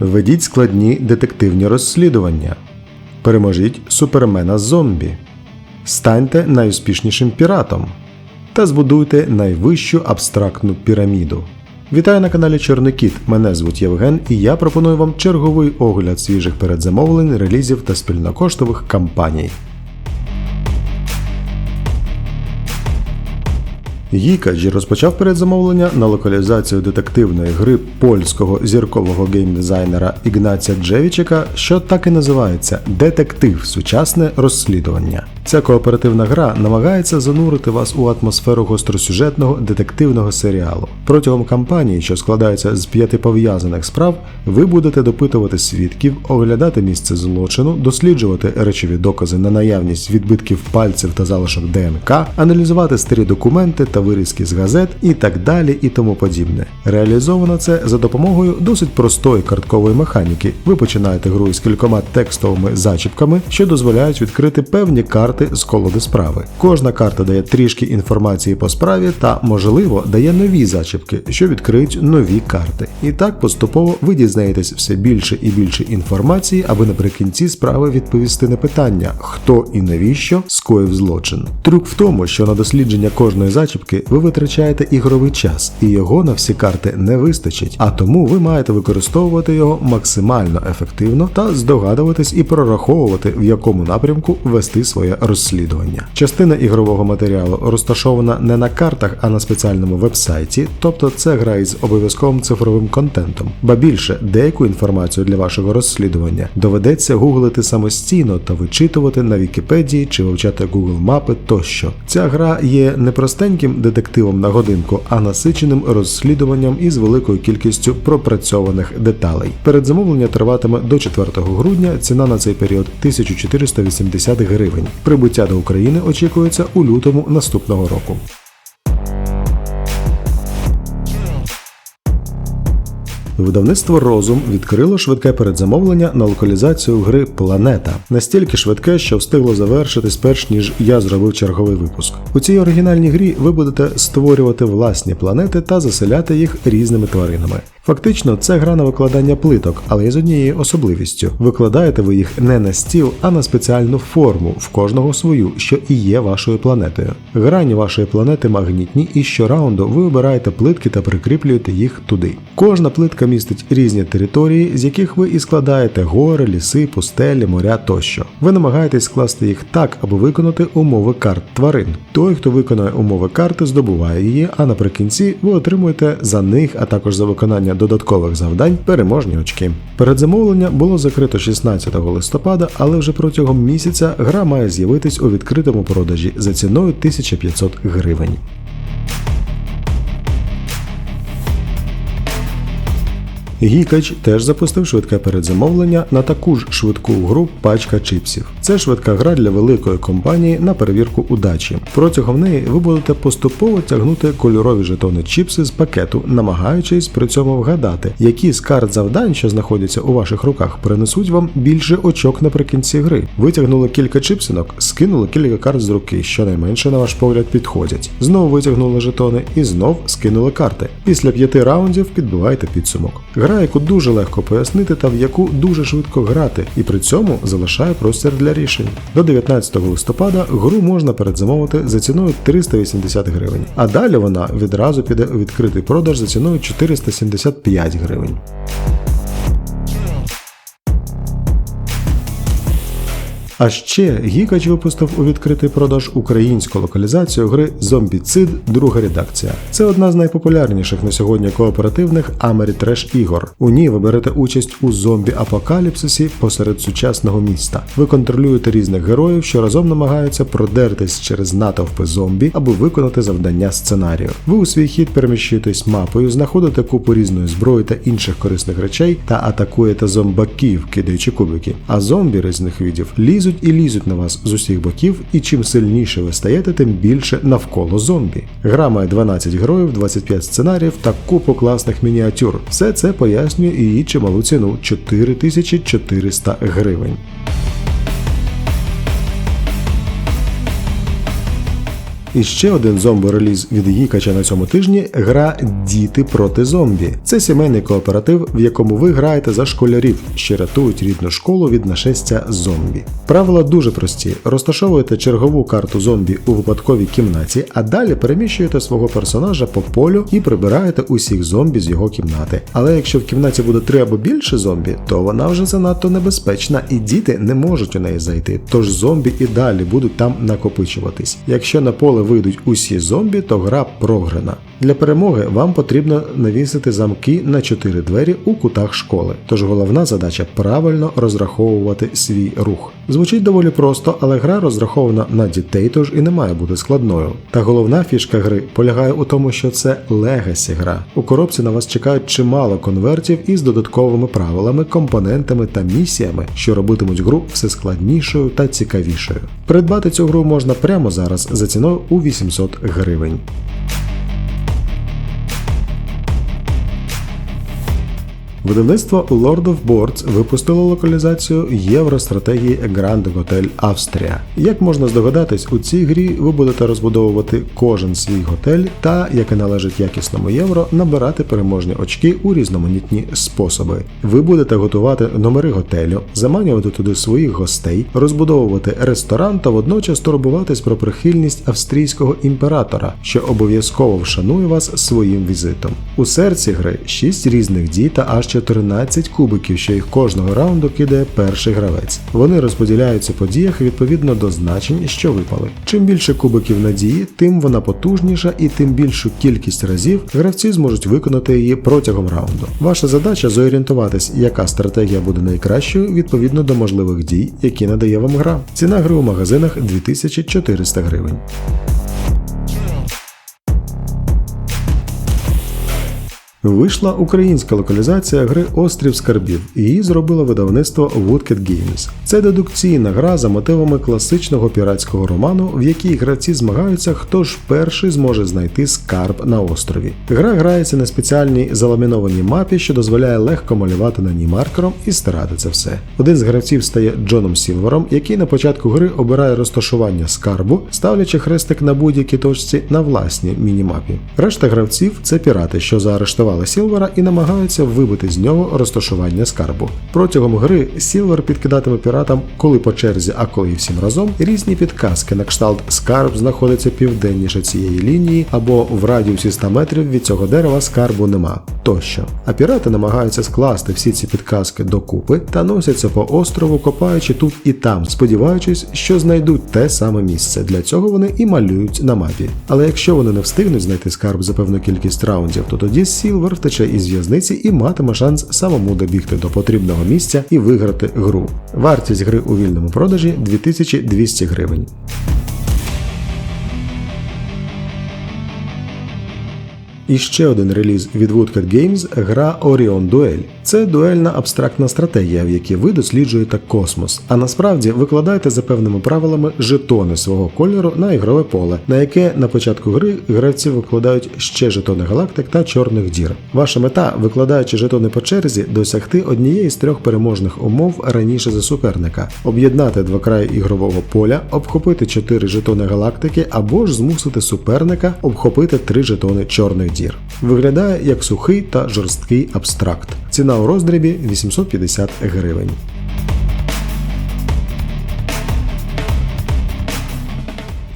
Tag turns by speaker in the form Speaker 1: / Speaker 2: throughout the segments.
Speaker 1: Ведіть складні детективні розслідування. Переможіть супермена зомбі. Станьте найуспішнішим піратом. Та збудуйте найвищу абстрактну піраміду. Вітаю на каналі Чорний Кіт. Мене звуть Євген, і я пропоную вам черговий огляд свіжих передзамовлень, релізів та спільнокоштових кампаній. Гікаджі розпочав передзамовлення на локалізацію детективної гри польського зіркового геймдизайнера Ігнація Джевічика, що так і називається Детектив сучасне розслідування. Ця кооперативна гра намагається занурити вас у атмосферу гостросюжетного детективного серіалу. Протягом кампанії, що складається з п'яти пов'язаних справ, ви будете допитувати свідків, оглядати місце злочину, досліджувати речові докази на наявність відбитків пальців та залишок ДНК, аналізувати старі документи та вирізки з газет і так далі і тому подібне. Реалізовано це за допомогою досить простої карткової механіки. Ви починаєте гру із кількома текстовими зачіпками, що дозволяють відкрити певні карти з колоди справи. Кожна карта дає трішки інформації по справі та, можливо, дає нові зачіпки, що відкриють нові карти. І так поступово ви дізнаєтесь все більше і більше інформації, аби наприкінці справи відповісти на питання, хто і навіщо скоїв злочин. Трюк в тому, що на дослідження кожної зачіпки ви витрачаєте ігровий час, і його на всі карти не вистачить, а тому ви маєте використовувати його максимально ефективно та здогадуватись і прораховувати, в якому напрямку вести своє розслідування. Частина ігрового матеріалу розташована не на картах, а на спеціальному вебсайті, тобто це гра із обов'язковим цифровим контентом. Ба більше деяку інформацію для вашого розслідування доведеться гуглити самостійно та вичитувати на Вікіпедії чи вивчати Google мапи тощо. Ця гра є не простеньким детективом на годинку, а насиченим розслідуванням із великою кількістю пропрацьованих деталей. Передзамовлення триватиме до 4 грудня. Ціна на цей період 1480 гривень. Прибуття до України очікується у лютому наступного року. Видавництво Розум відкрило швидке передзамовлення на локалізацію гри Планета. Настільки швидке, що встигло завершитись перш ніж я зробив черговий випуск. У цій оригінальній грі ви будете створювати власні планети та заселяти їх різними тваринами. Фактично, це гра на викладання плиток, але із однією особливістю. Викладаєте ви їх не на стіл, а на спеціальну форму, в кожного свою, що і є вашою планетою. Грані вашої планети магнітні, і щораунду ви обираєте плитки та прикріплюєте їх туди. Кожна плитка містить різні території, з яких ви і складаєте гори, ліси, пустелі, моря тощо. Ви намагаєтесь скласти їх так, аби виконати умови карт тварин. Той, хто виконує умови карти, здобуває її, а наприкінці ви отримуєте за них, а також за виконання додаткових завдань переможні очки. Передзамовлення було закрито 16 листопада, але вже протягом місяця гра має з'явитись у відкритому продажі за ціною 1500 гривень. Гікач теж запустив швидке передзамовлення на таку ж швидку гру пачка чипсів. Це швидка гра для великої компанії на перевірку удачі. Протягом неї ви будете поступово тягнути кольорові жетони чіпси з пакету, намагаючись при цьому вгадати, які з карт завдань, що знаходяться у ваших руках, принесуть вам більше очок наприкінці гри. Витягнули кілька чіпсинок, скинули кілька карт з руки, що найменше на ваш погляд підходять. Знову витягнули жетони і знов скинули карти. Після п'яти раундів підбивайте підсумок. Гра, яку дуже легко пояснити та в яку дуже швидко грати, і при цьому залишає простір для рішень. До 19 листопада гру можна передзамовити за ціною 380 гривень, а далі вона відразу піде у відкритий продаж за ціною 475 гривень. А ще Гікач випустив у відкритий продаж українську локалізацію гри Зомбіцид, друга редакція. Це одна з найпопулярніших на сьогодні кооперативних Амерітреш ігор. У ній ви берете участь у зомбі-апокаліпсисі посеред сучасного міста. Ви контролюєте різних героїв, що разом намагаються продертись через натовпи зомбі, аби виконати завдання сценарію. Ви у свій хід переміщуєтесь мапою, знаходите купу різної зброї та інших корисних речей та атакуєте зомбаків, кидаючи кубики. А зомбі різних видів лізуть і лізуть на вас з усіх боків, і чим сильніше ви стаєте, тим більше навколо зомбі. Гра має 12 героїв, 25 сценаріїв та купу класних мініатюр. Все це пояснює її чималу ціну 4400 гривень. І ще один зомбі-реліз від Гікача на цьому тижні гра Діти проти зомбі. Це сімейний кооператив, в якому ви граєте за школярів, що рятують рідну школу від нашестя зомбі. Правила дуже прості: розташовуєте чергову карту зомбі у випадковій кімнаті, а далі переміщуєте свого персонажа по полю і прибираєте усіх зомбі з його кімнати. Але якщо в кімнаті буде три або більше зомбі, то вона вже занадто небезпечна, і діти не можуть у неї зайти. Тож зомбі і далі будуть там накопичуватись. Якщо на поле вийдуть усі зомбі, то гра програна. Для перемоги вам потрібно навісити замки на чотири двері у кутах школи. Тож головна задача правильно розраховувати свій рух. Звучить доволі просто, але гра розрахована на дітей, тож і не має бути складною. Та головна фішка гри полягає у тому, що це легасі гра. У коробці на вас чекають чимало конвертів із додатковими правилами, компонентами та місіями, що робитимуть гру все складнішою та цікавішою. Придбати цю гру можна прямо зараз за ціною у 800 гривень. Видавництво Lord of Boards випустило локалізацію євростратегії Grand Hotel Австрія. Як можна здогадатись, у цій грі ви будете розбудовувати кожен свій готель та, як і належить якісному євро, набирати переможні очки у різноманітні способи. Ви будете готувати номери готелю, заманювати туди своїх гостей, розбудовувати ресторан та водночас турбуватись про прихильність австрійського імператора, що обов'язково вшанує вас своїм візитом. У серці гри 6 різних дій та аж 14 кубиків, що їх кожного раунду кидає перший гравець. Вони розподіляються по діях відповідно до значень, що випали. Чим більше кубиків надії, тим вона потужніша і тим більшу кількість разів гравці зможуть виконати її протягом раунду. Ваша задача зорієнтуватись, яка стратегія буде найкращою відповідно до можливих дій, які надає вам гра. Ціна гри у магазинах 2400 гривень. Вийшла українська локалізація гри Острів Скарбів. Її зробило видавництво Woodcat Games. Це дедукційна гра за мотивами класичного піратського роману, в якій гравці змагаються, хто ж перший зможе знайти скарб на острові. Гра грається на спеціальній заламінованій мапі, що дозволяє легко малювати на ній маркером і стирати це все. Один з гравців стає Джоном Сілвером, який на початку гри обирає розташування скарбу, ставлячи хрестик на будь-якій точці на власній мінімапі. Решта гравців це пірати, що заарештували Сілвера і намагаються вибити з нього розташування скарбу. Протягом гри Сілвер підкидатиме піратам, коли по черзі, а коли всім разом, різні підказки на кшталт скарб знаходиться південніше цієї лінії, або в радіусі 100 метрів від цього дерева скарбу нема. Тощо. А пірати намагаються скласти всі ці підказки докупи та носяться по острову, копаючи тут і там, сподіваючись, що знайдуть те саме місце. Для цього вони і малюють на мапі. Але якщо вони не встигнуть знайти скарб за певну кількість раундів, то тоді Сілвер втече із в'язниці і матиме шанс самому добігти до потрібного місця і виграти гру. Вартість гри у вільному продажі 2200 гривень. І ще один реліз від Woodcut Games – гра Orion Duel. Це дуельна абстрактна стратегія, в якій ви досліджуєте космос, а насправді викладаєте за певними правилами жетони свого кольору на ігрове поле, на яке на початку гри гравці викладають ще жетони галактик та чорних дір. Ваша мета, викладаючи жетони по черзі, досягти однієї з трьох переможних умов раніше за суперника, об'єднати два краї ігрового поля, обхопити чотири жетони галактики або ж змусити суперника обхопити три жетони чорних дір. Виглядає як сухий та жорсткий абстракт. Ціна у роздрібі 850 гривень.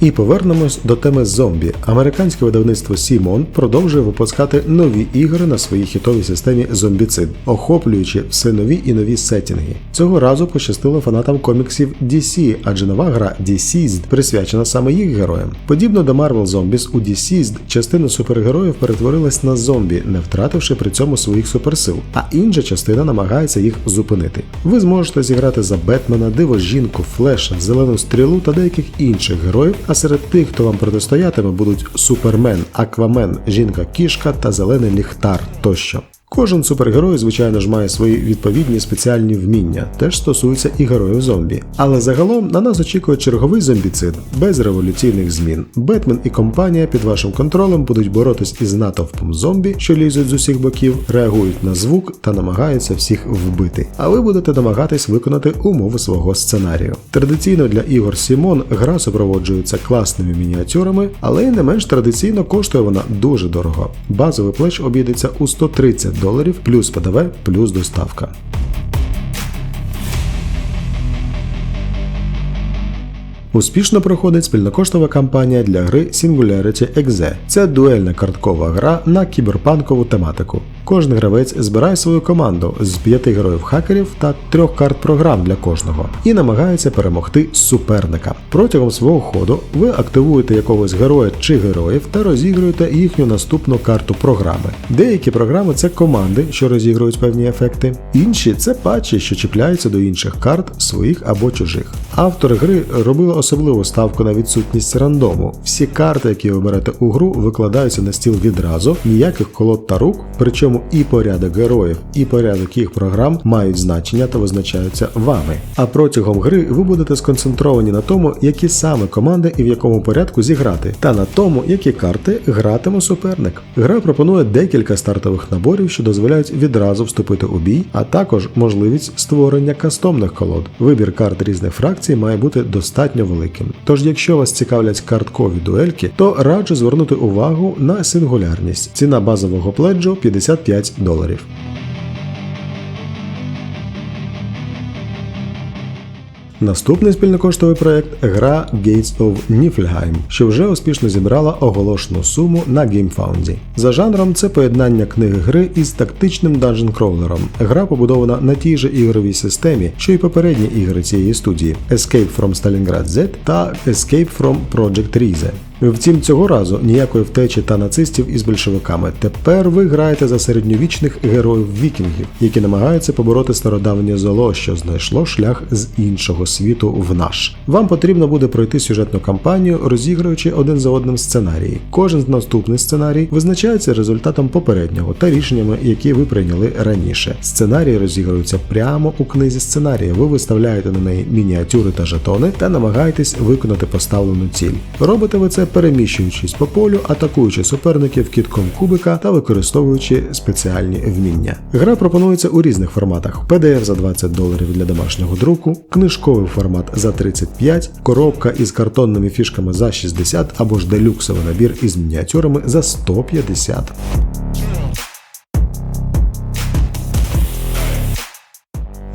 Speaker 1: І повернемось до теми зомбі. Американське видавництво Simon продовжує випускати нові ігри на своїй хітовій системі Зомбіцид, охоплюючи все нові і нові сеттінги. Цього разу пощастило фанатам коміксів DC, адже нова гра Deceased присвячена саме їх героям. Подібно до Marvel Zombies, у Deceased частина супергероїв перетворилась на зомбі, не втративши при цьому своїх суперсил, а інша частина намагається їх зупинити. Ви зможете зіграти за Бетмена, Диво Жінку, Флеша, Зелену стрілу та деяких інших героїв. А серед тих, хто вам протистоятиме, будуть Супермен, Аквамен, Жінка Кішка та Зелений Ліхтар тощо. Кожен супергерой, звичайно ж, має свої відповідні спеціальні вміння, теж стосується і героїв зомбі. Але загалом на нас очікує черговий зомбіцид без революційних змін. Бетмен і компанія під вашим контролем будуть боротись із натовпом зомбі, що лізуть з усіх боків, реагують на звук та намагаються всіх вбити. А ви будете намагатись виконати умови свого сценарію. Традиційно для ігор Сімон гра супроводжується класними мініатюрами, але й не менш традиційно коштує вона дуже дорого. Базовий плеч обійдеться у 130 доларів плюс ПДВ, плюс доставка. Успішно проходить спільнокоштова кампанія для гри Singularity Exe. Це дуельна карткова гра на кіберпанкову тематику. Кожен гравець збирає свою команду з п'яти героїв-хакерів та трьох карт програм для кожного і намагається перемогти суперника. Протягом свого ходу ви активуєте якогось героя чи героїв та розігруєте їхню наступну карту програми. Деякі програми це команди, що розігрують певні ефекти, інші це патчі, що чіпляються до інших карт своїх або чужих. Автори гри робили особливу ставку на відсутність рандому. Всі карти, які ви берете у гру, викладаються на стіл відразу, ніяких колод та рук, причому і порядок героїв, і порядок їх програм мають значення та визначаються вами. А протягом гри ви будете сконцентровані на тому, які саме команди і в якому порядку зіграти, та на тому, які карти гратиме суперник. Гра пропонує декілька стартових наборів, що дозволяють відразу вступити у бій, а також можливість створення кастомних колод. Вибір карт різних фракцій має бути достатньо великим. Тож, якщо вас цікавлять карткові дуельки, то раджу звернути увагу на сингулярність. Ціна базового пледжу 55 доларів. Наступний спільнокоштовий проект гра Gates of Niflheim, що вже успішно зібрала оголошену суму на GameFound. За жанром це поєднання книги гри із тактичним данжен кроулером. Гра побудована на тій же ігровій системі, що й попередні ігри цієї студії Escape from Stalingrad Z та Escape from Project Rize. Втім, цього разу ніякої втечі та нацистів із большевиками. Тепер ви граєте за середньовічних героїв вікінгів, які намагаються побороти стародавнє зло, що знайшло шлях з іншого світу в наш. Вам потрібно буде пройти сюжетну кампанію, розігруючи один за одним сценарії. Кожен з наступний сценарій визначається результатом попереднього та рішеннями, які ви прийняли раніше. Сценарії розігруються прямо у книзі сценарія. Ви виставляєте на неї мініатюри та жетони та намагаєтесь виконати поставлену ціль. Робите ви це переміщуючись по полю, атакуючи суперників кітком кубика та використовуючи спеціальні вміння. Гра пропонується у різних форматах: PDF за 20 доларів для домашнього друку, книжковий формат за 35, коробка із картонними фішками за 60 або ж делюксовий набір із мініатюрами за 150.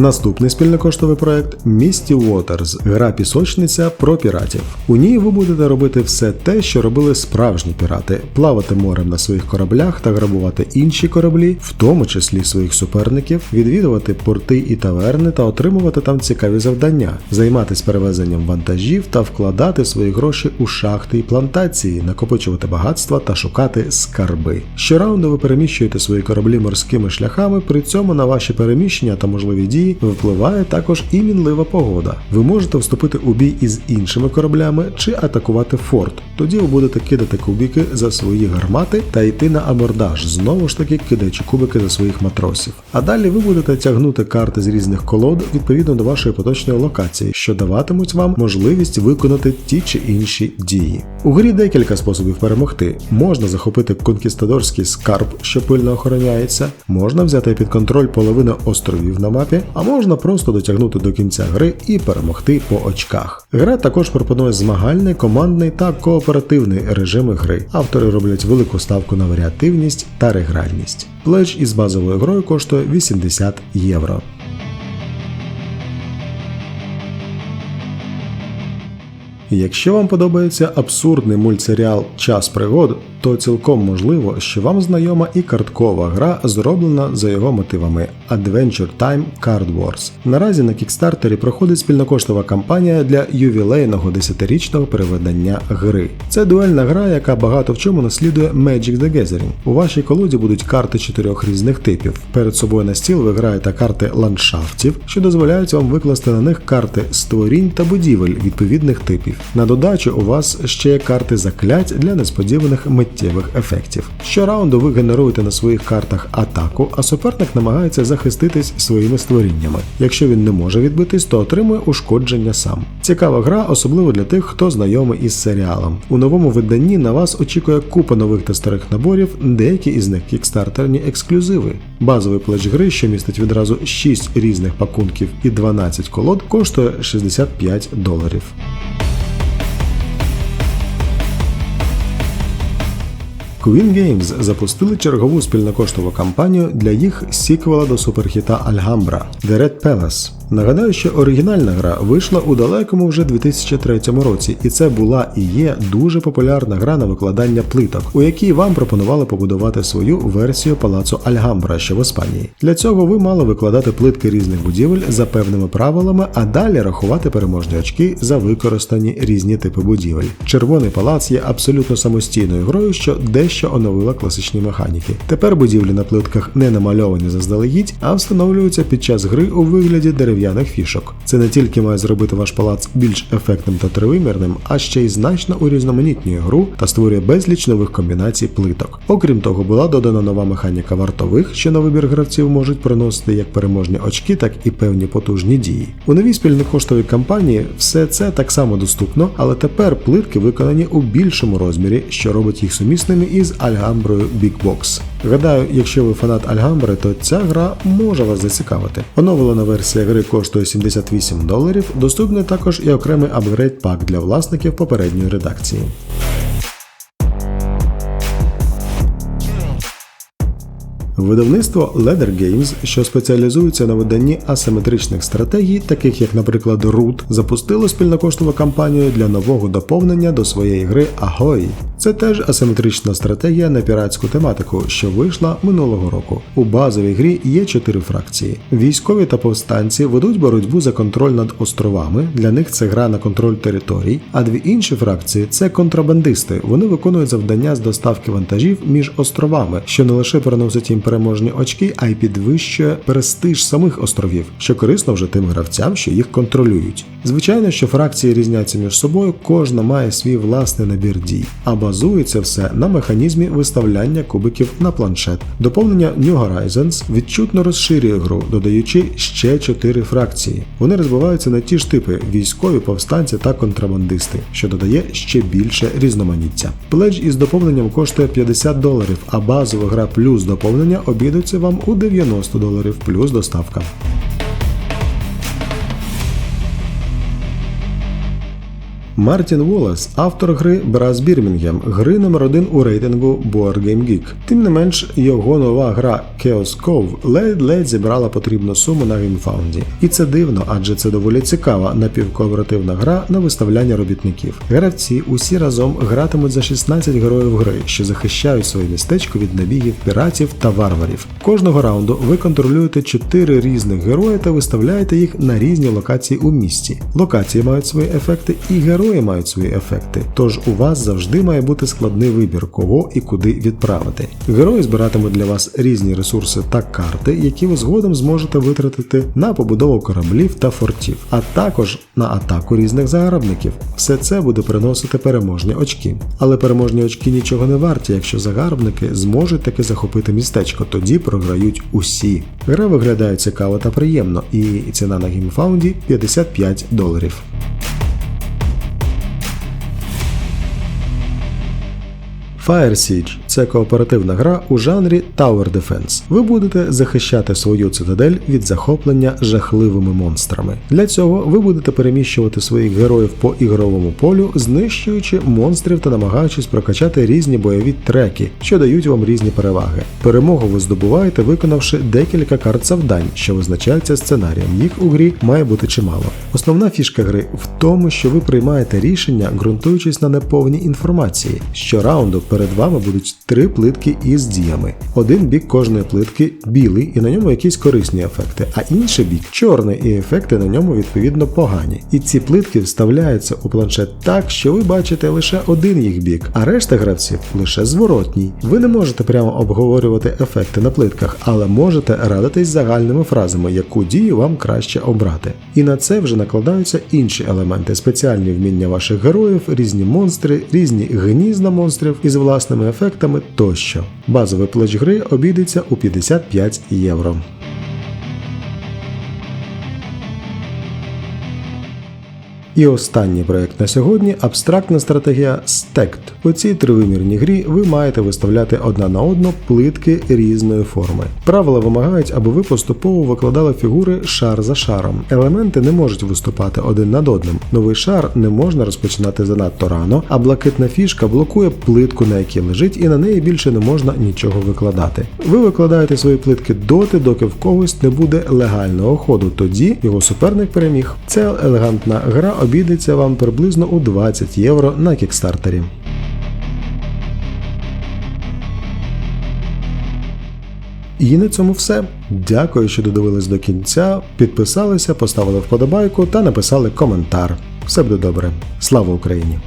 Speaker 1: Наступний спільнокоштовий проект Misty Waters – гра пісочниця про піратів. У ній ви будете робити все те, що робили справжні пірати: плавати морем на своїх кораблях та грабувати інші кораблі, в тому числі своїх суперників, відвідувати порти і таверни та отримувати там цікаві завдання, займатися перевезенням вантажів та вкладати свої гроші у шахти і плантації, накопичувати багатства та шукати скарби. Щораунду ви переміщуєте свої кораблі морськими шляхами, при цьому на ваші переміщення та можливі дії впливає також і мінлива погода. Ви можете вступити у бій із іншими кораблями чи атакувати форт. Тоді ви будете кидати кубики за свої гармати та йти на абордаж, знову ж таки кидаючи кубики за своїх матросів. А далі ви будете тягнути карти з різних колод відповідно до вашої поточної локації, що даватимуть вам можливість виконати ті чи інші дії. У грі декілька способів перемогти. Можна захопити конкістадорський скарб, що пильно охороняється, можна взяти під контроль половину островів на мапі, а можна просто дотягнути до кінця гри і перемогти по очках. Гра також пропонує змагальний, командний та кооперативний режими гри. Автори роблять велику ставку на варіативність та регральність. Плеч із базовою грою коштує 80 євро. Якщо вам подобається абсурдний мультсеріал Час пригод, то цілком можливо, що вам знайома і карткова гра, зроблена за його мотивами Adventure Time Card Wars. Наразі на кікстартері проходить спільнокоштова кампанія для ювілейного 10-річного переведення гри. Це дуельна гра, яка багато в чому наслідує Magic the Gathering. У вашій колоді будуть карти чотирьох різних типів. Перед собою на стіл ви граєте карти ландшафтів, що дозволяють вам викласти на них карти створінь та будівель відповідних типів. На додачу у вас ще є карти заклять для несподіваних миттєвих миттєвих ефектів. Щораунду ви генеруєте на своїх картах атаку, а суперник намагається захиститись своїми створіннями. Якщо він не може відбитись, то отримує ушкодження сам. Цікава гра, особливо для тих, хто знайомий із серіалом. У новому виданні на вас очікує купа нових та старих наборів, деякі із них кікстартерні ексклюзиви. Базовий плеч гри, що містить відразу 6 різних пакунків і 12 колод, коштує 65 доларів. Queen Games запустили чергову спільнокоштову кампанію для їх сіквела до суперхіта Альгамбра The Red Palace. Нагадаю, що оригінальна гра вийшла у далекому вже 2003 році, і це була і є дуже популярна гра на викладання плиток, у якій вам пропонували побудувати свою версію палацу Альгамбра, що в Іспанії. Для цього ви мали викладати плитки різних будівель за певними правилами, а далі рахувати переможні очки за використані різні типи будівель. Червоний палац є абсолютно самостійною грою, що дещо оновила класичні механіки. Тепер будівлі на плитках не намальовані заздалегідь, а встановлюються під час гри у вигляді дерев'яних дерев'яних фішок. Це не тільки має зробити ваш палац більш ефектним та тривимірним, а ще й значно урізноманітнює гру та створює безліч нових комбінацій плиток. Окрім того, була додана нова механіка вартових, що на вибір гравців можуть приносити як переможні очки, так і певні потужні дії. У новій спільнокоштовій кампанії все це так само доступно, але тепер плитки виконані у більшому розмірі, що робить їх сумісними із Альгамброю Big Box. Гадаю, якщо ви фанат Альгамбри, то ця гра може вас зацікавити. Оновлена версія гри коштує 78 доларів, доступний також і окремий апгрейд пак для власників попередньої редакції. Видавництво Leather Games, що спеціалізується на виданні асиметричних стратегій, таких як, наприклад, Root, запустило спільнокоштову кампанію для нового доповнення до своєї гри Ahoy. Це теж асиметрична стратегія на піратську тематику, що вийшла минулого року. У базовій грі є чотири фракції. Військові та повстанці ведуть боротьбу за контроль над островами. Для них це гра на контроль територій, а дві інші фракції це контрабандисти. Вони виконують завдання з доставки вантажів між островами, що не лише переносить їм переможні очки, а й підвищує престиж самих островів, що корисно вже тим гравцям, що їх контролюють. Звичайно, що фракції різняться між собою, кожна має свій власний набір дій, а базується все на механізмі виставляння кубиків на планшет. Доповнення New Horizons відчутно розширює гру, додаючи ще чотири фракції. Вони розбиваються на ті ж типи військові, повстанці та контрабандисти, що додає ще більше різноманіття. Пледж із доповненням коштує 50 доларів, а базова гра плюс доповнення обійдуться вам у 90 доларів плюс доставка. Мартін Волес, автор гри Браз Бірмінгем, гри номер один у рейтингу Board Game Geek. Тим не менш, його нова гра Chaos Cove ледь-ледь зібрала потрібну суму на GameFound. І це дивно, адже це доволі цікава напівкооперативна гра на виставляння робітників. Гравці усі разом гратимуть за 16 героїв гри, що захищають своє містечко від набігів піратів та варварів. Кожного раунду ви контролюєте 4 різних герої та виставляєте їх на різні локації у місті. Локації мають свої ефекти і герої герої мають свої ефекти, тож у вас завжди має бути складний вибір, кого і куди відправити. Герої збиратимуть для вас різні ресурси та карти, які ви згодом зможете витратити на побудову кораблів та фортів, а також на атаку різних загарбників. Все це буде приносити переможні очки. Але переможні очки нічого не варті, якщо загарбники зможуть таки захопити містечко, тоді програють усі. Гра виглядає цікаво та приємно, і ціна на геймфаунді 55 доларів. Fire Siege – це кооперативна гра у жанрі Tower Defense. Ви будете захищати свою цитадель від захоплення жахливими монстрами. Для цього ви будете переміщувати своїх героїв по ігровому полю, знищуючи монстрів та намагаючись прокачати різні бойові треки, що дають вам різні переваги. Перемогу ви здобуваєте, виконавши декілька карт завдань, що визначаються сценарієм. Їх у грі має бути чимало. Основна фішка гри в тому, що ви приймаєте рішення, ґрунтуючись на неповній інформації. Щораунду перед вами будуть три плитки із діями. Один бік кожної плитки білий і на ньому якісь корисні ефекти, а інший бік чорний і ефекти на ньому відповідно погані. І ці плитки вставляються у планшет так, що ви бачите лише один їх бік, а решта гравців лише зворотній. Ви не можете прямо обговорювати ефекти на плитках, але можете радитись загальними фразами, яку дію вам краще обрати. І на це вже накладаються інші елементи, спеціальні вміння ваших героїв, різні монстри, різні гнізда монстрів із власними ефектами тощо. Базовий плеч гри обійдеться у 55 євро. І останній проект на сьогодні абстрактна стратегія Stacked. У цій тривимірній грі ви маєте виставляти одна на одну плитки різної форми. Правила вимагають, аби ви поступово викладали фігури шар за шаром. Елементи не можуть виступати один над одним. Новий шар не можна розпочинати занадто рано, а блакитна фішка блокує плитку, на якій лежить, і на неї більше не можна нічого викладати. Ви викладаєте свої плитки доти, доки в когось не буде легального ходу. Тоді його суперник переміг. Ця елегантна гра обійдеться вам приблизно у 20 євро на кікстартері. І на цьому все. Дякую, що додивились до кінця, підписалися, поставили вподобайку та написали коментар. Все буде добре. Слава Україні!